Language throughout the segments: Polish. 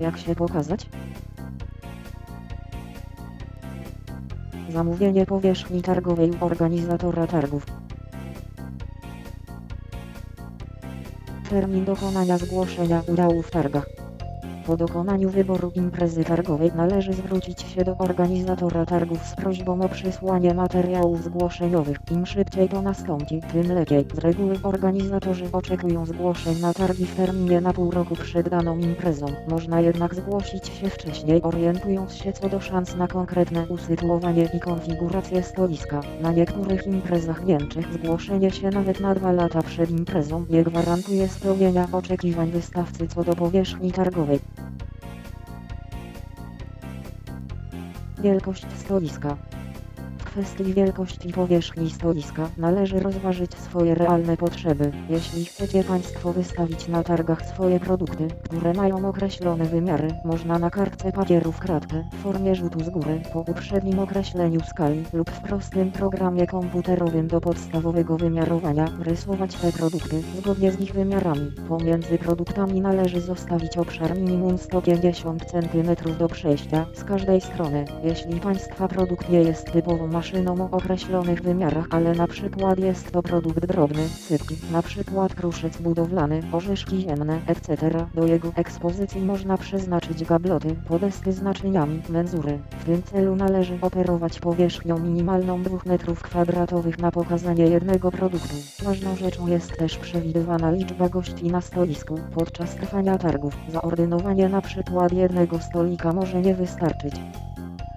Jak się pokazać? Zamówienie powierzchni targowej u organizatora targów. Termin dokonania zgłoszenia udziału w targach. Po dokonaniu wyboru imprezy targowej należy zwrócić się do organizatora targów z prośbą o przysłanie materiałów zgłoszeniowych. Im szybciej to nastąpi, tym lepiej. Z reguły organizatorzy oczekują zgłoszeń na targi w terminie na pół roku przed daną imprezą. Można jednak zgłosić się wcześniej, orientując się co do szans na konkretne usytuowanie i konfigurację stoiska. Na niektórych imprezach w Niemczech zgłoszenie się nawet na dwa lata przed imprezą nie gwarantuje spełnienia oczekiwań wystawcy co do powierzchni targowej. Wielkość stoiska. Kwestii wielkości powierzchni stoiska należy rozważyć swoje realne potrzeby. Jeśli chcecie Państwo wystawić na targach swoje produkty, które mają określone wymiary, można na kartce papieru w kratkę w formie rzutu z góry po uprzednim określeniu skali lub w prostym programie komputerowym do podstawowego wymiarowania rysować te produkty zgodnie z ich wymiarami. Pomiędzy produktami należy zostawić obszar minimum 150 cm do przejścia z każdej strony. Jeśli Państwa produkt nie jest typową maszyną o określonych wymiarach, ale na przykład jest to produkt drobny, sypki, na przykład kruszec budowlany, orzeszki ziemne, etc. Do jego ekspozycji można przeznaczyć gabloty, podesty z naczyniami, menzury. W tym celu należy operować powierzchnią minimalną 2 m2 na pokazanie jednego produktu. Ważną rzeczą jest też przewidywana liczba gości na stoisku podczas trwania targów. Zaordynowanie na przykład jednego stolika może nie wystarczyć.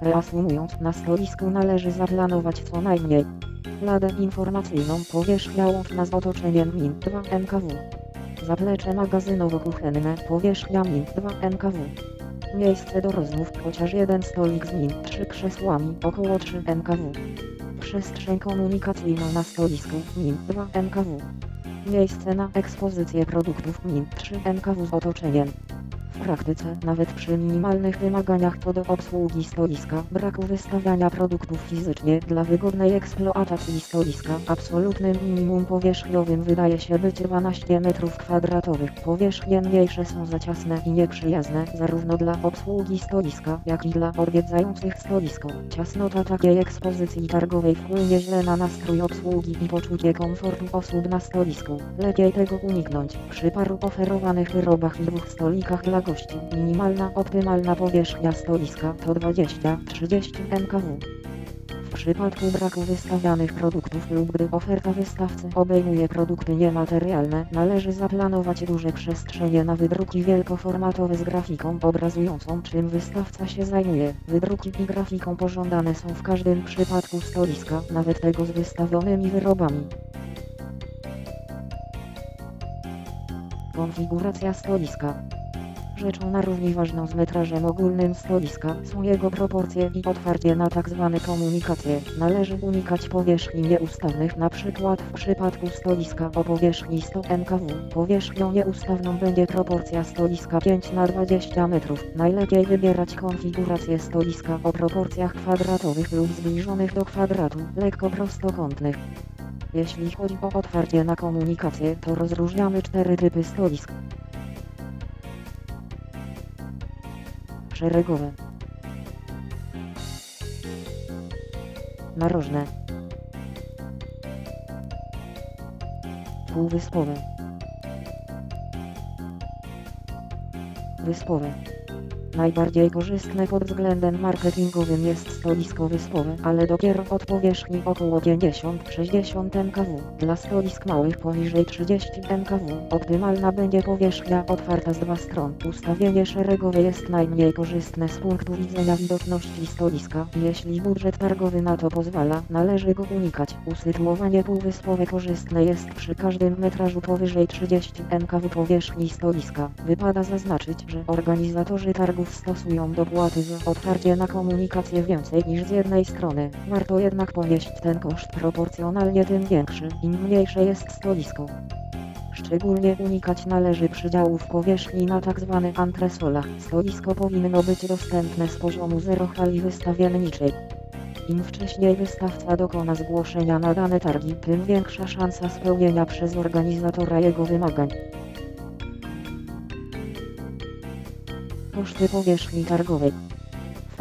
Reasumując, na stoisku należy zaplanować co najmniej ladę informacyjną powierzchnia łączna z otoczeniem min 2 MKW. Zaplecze magazynowo-kuchenne powierzchnia min 2 MKW. Miejsce do rozmów chociaż jeden stolik z min 3 krzesłami około 3 MKW. Przestrzeń komunikacyjna na stoisku min 2 MKW. Miejsce na ekspozycję produktów min 3 MKW z otoczeniem. Praktyce, nawet przy minimalnych wymaganiach co do obsługi stoiska, braku wystawiania produktów fizycznie dla wygodnej eksploatacji stoiska, absolutnym minimum powierzchniowym wydaje się być 12 m2. Powierzchnie mniejsze są za ciasne i nieprzyjazne, zarówno dla obsługi stoiska, jak i dla odwiedzających stoisko. Ciasnota takiej ekspozycji targowej wpłynie źle na nastrój obsługi i poczucie komfortu osób na stoisku. Lepiej tego uniknąć. Przy paru oferowanych wyrobach i dwóch stolikach dla minimalna optymalna powierzchnia stoiska to 20-30 MKW. W przypadku braku wystawianych produktów lub gdy oferta wystawcy obejmuje produkty niematerialne, należy zaplanować duże przestrzenie na wydruki wielkoformatowe z grafiką obrazującą czym wystawca się zajmuje. Wydruki i grafiką pożądane są w każdym przypadku stoiska, nawet tego z wystawionymi wyrobami. Konfiguracja stoiska Rzeczą na równi ważną z metrażem ogólnym stoiska są jego proporcje i otwarcie na tzw. komunikacje. Należy unikać powierzchni nieustawnych, np. w przypadku stoiska o powierzchni 100 MKW. Powierzchnią nieustawną będzie proporcja stoiska 5 na 20 metrów. Najlepiej wybierać konfigurację stoiska o proporcjach kwadratowych lub zbliżonych do kwadratu, lekko prostokątnych. Jeśli chodzi o otwarcie na komunikację, to rozróżniamy cztery typy stoisk. Szeregowe, narożne, półwyspowe, wyspowe. Najbardziej korzystne pod względem marketingowym jest stoisko wyspowe, ale dopiero od powierzchni około 50-60 MKW. Dla stoisk małych poniżej 30 MKW optymalna będzie powierzchnia otwarta z dwa stron. Ustawienie szeregowe jest najmniej korzystne z punktu widzenia widoczności stoiska. Jeśli budżet targowy na to pozwala, należy go unikać. Usytuowanie półwyspowe korzystne jest przy każdym metrażu powyżej 30 MKW powierzchni stoiska. Wypada zaznaczyć, że organizatorzy targów stosują dopłaty za otwarcie na komunikację więcej niż z jednej strony. Warto jednak ponieść ten koszt proporcjonalnie tym większy, im mniejsze jest stoisko. Szczególnie unikać należy przydziałów powierzchni na tzw. antresolach. Stoisko powinno być dostępne z poziomu zero hali wystawienniczej. Im wcześniej wystawca dokona zgłoszenia na dane targi, tym większa szansa spełnienia przez organizatora jego wymagań. Koszty powierzchni.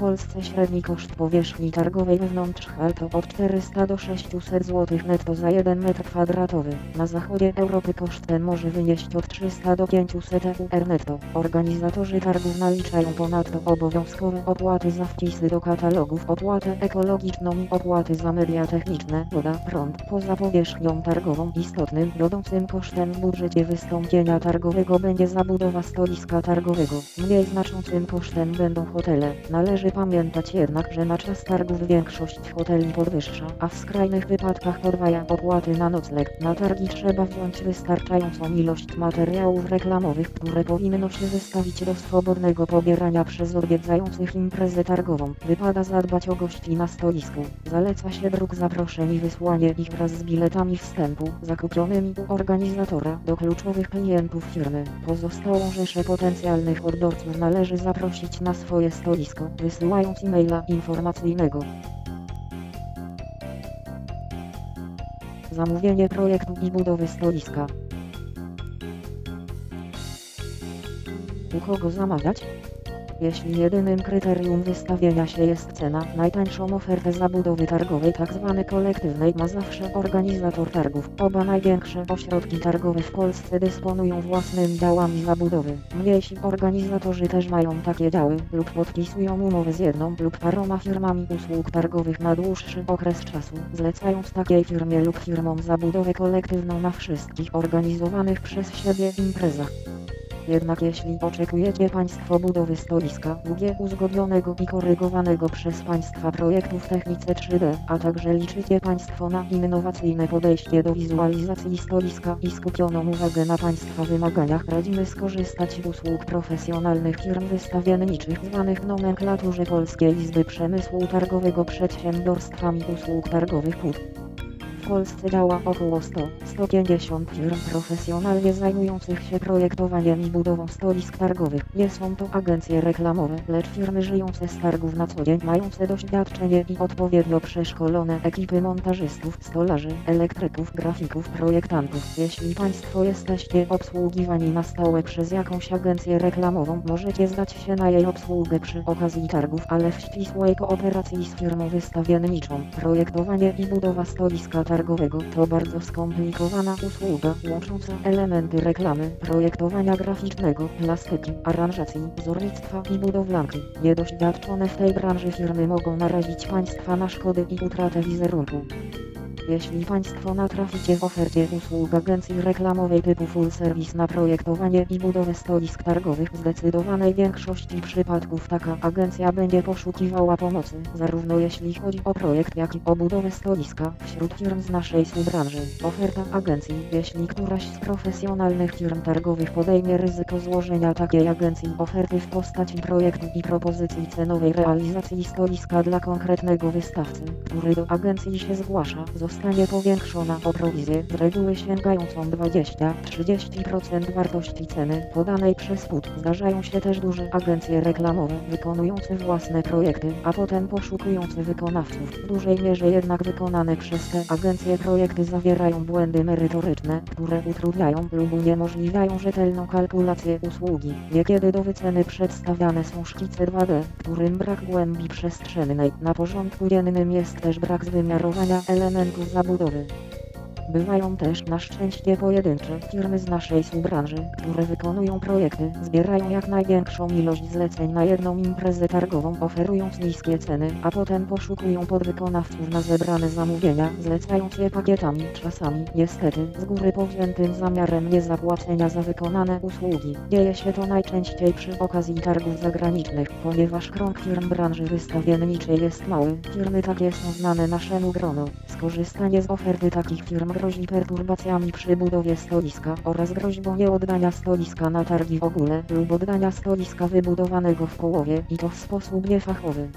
Polsce średni koszt powierzchni targowej wewnątrz hal to od 400 do 600 zł netto za 1 m2. Na zachodzie Europy koszt ten może wynieść od 300 do 500 EUR netto. Organizatorzy targów naliczają ponadto obowiązkowe opłaty za wpisy do katalogów, opłatę ekologiczną i opłaty za media techniczne, woda, prąd. Poza powierzchnią targową istotnym, wiodącym kosztem w budżecie wystąpienia targowego będzie zabudowa stoiska targowego. Mniej znaczącym kosztem będą hotele. Należy pamiętać jednak, że na czas targów większość hoteli podwyższa, a w skrajnych wypadkach podwaja opłaty na nocleg. Na targi trzeba wziąć wystarczającą ilość materiałów reklamowych, które powinno się wystawić do swobodnego pobierania przez odwiedzających imprezę targową. Wypada zadbać o gości na stoisku. Zaleca się druk zaproszeń i wysłanie ich wraz z biletami wstępu, zakupionymi u organizatora, do kluczowych klientów firmy. Pozostałą rzeszę potencjalnych odbiorców należy zaprosić na swoje stoisko, wysyłając e-maila informacyjnego. Zamówienie projektu i budowy stoiska. U kogo zamawiać? Jeśli jedynym kryterium wystawienia się jest cena, najtańszą ofertę zabudowy targowej tzw. kolektywnej ma zawsze organizator targów. Oba największe ośrodki targowe w Polsce dysponują własnymi działami zabudowy. Mniejsi organizatorzy też mają takie działy lub podpisują umowy z jedną lub paroma firmami usług targowych na dłuższy okres czasu, zlecając takiej firmie lub firmom zabudowę kolektywną na wszystkich organizowanych przez siebie imprezach. Jednak jeśli oczekujecie Państwo budowy stoiska WG uzgodnionego i korygowanego przez Państwa projektu w technice 3D, a także liczycie Państwo na innowacyjne podejście do wizualizacji stoiska i skupioną uwagę na Państwa wymaganiach, radzimy skorzystać z usług profesjonalnych firm wystawienniczych zwanych w nomenklaturze Polskiej Izby Przemysłu Targowego przedsiębiorstwami usług targowych PUT. Polsce działa około 100-150 firm profesjonalnie zajmujących się projektowaniem i budową stoisk targowych. Nie są to agencje reklamowe, lecz firmy żyjące z targów na co dzień, mające doświadczenie i odpowiednio przeszkolone ekipy montażystów, stolarzy, elektryków, grafików, projektantów. Jeśli Państwo jesteście obsługiwani na stałe przez jakąś agencję reklamową, możecie zdać się na jej obsługę przy okazji targów, ale w ścisłej kooperacji z firmą wystawienniczą. Projektowanie i budowa stoiska targowego to bardzo skomplikowana usługa łącząca elementy reklamy, projektowania graficznego, plastyki, aranżacji, wzornictwa i budowlanki. Niedoświadczone w tej branży firmy mogą narazić Państwa na szkody i utratę wizerunku. Jeśli Państwo natraficie w ofercie usług agencji reklamowej typu full service na projektowanie i budowę stoisk targowych, w zdecydowanej większości przypadków taka agencja będzie poszukiwała pomocy, zarówno jeśli chodzi o projekt, jak i o budowę stoiska wśród firm z naszej subranży. Oferta agencji, jeśli któraś z profesjonalnych firm targowych podejmie ryzyko złożenia takiej agencji oferty w postaci projektu i propozycji cenowej realizacji stoiska dla konkretnego wystawcy, który do agencji się zgłasza, zostanie powiększona o prowizję z reguły sięgającą 20-30% wartości ceny podanej przez PUT. Zdarzają się też duże agencje reklamowe wykonujące własne projekty, a potem poszukujące wykonawców. W dużej mierze jednak wykonane przez te agencje projekty zawierają błędy merytoryczne, które utrudniają lub uniemożliwiają rzetelną kalkulację usługi. Niekiedy do wyceny przedstawiane są szkice 2D, którym brak głębi przestrzennej. Na porządku dziennym jest też brak zwymiarowania elementów zabudowy. Bywają też na szczęście pojedyncze firmy z naszej subbranży, które wykonują projekty, zbierają jak największą ilość zleceń na jedną imprezę targową, oferując niskie ceny, a potem poszukują podwykonawców na zebrane zamówienia, zlecając je pakietami, czasami, niestety, z góry powziętym zamiarem niezapłacenia za wykonane usługi. Dzieje się to najczęściej przy okazji targów zagranicznych, ponieważ krąg firm branży wystawienniczej jest mały, firmy takie są znane naszemu gronu. Skorzystanie z oferty takich firm grozi perturbacjami przy budowie stoiska oraz groźbą nieoddania stoiska na targi w ogóle lub oddania stoiska wybudowanego w połowie i to w sposób niefachowy.